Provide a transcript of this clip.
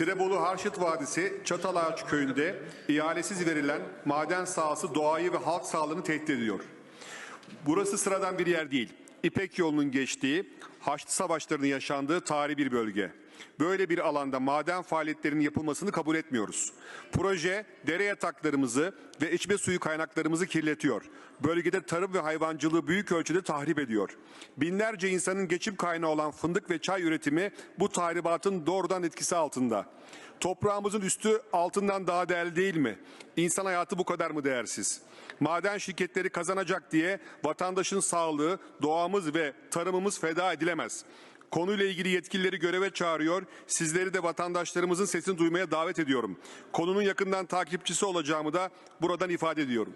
Derebolu Harşit Vadisi Çatalağaç köyünde ihalesiz verilen maden sahası doğayı ve halk sağlığını tehdit ediyor. Burası sıradan bir yer değil. İpek yolunun geçtiği, Haçlı Savaşları'nın yaşandığı tarihi bir bölge. Böyle bir alanda maden faaliyetlerinin yapılmasını kabul etmiyoruz. Proje dere yataklarımızı ve içme suyu kaynaklarımızı kirletiyor. Bölgede tarım ve hayvancılığı büyük ölçüde tahrip ediyor. Binlerce insanın geçim kaynağı olan fındık ve çay üretimi bu tahribatın doğrudan etkisi altında. Toprağımızın üstü altından daha değerli değil mi? İnsan hayatı bu kadar mı değersiz? Maden şirketleri kazanacak diye vatandaşın sağlığı, doğamız ve tarımımız feda edilemez. Konuyla ilgili yetkilileri göreve çağırıyor, sizleri de vatandaşlarımızın sesini duymaya davet ediyorum. Konunun yakından takipçisi olacağımı da buradan ifade ediyorum.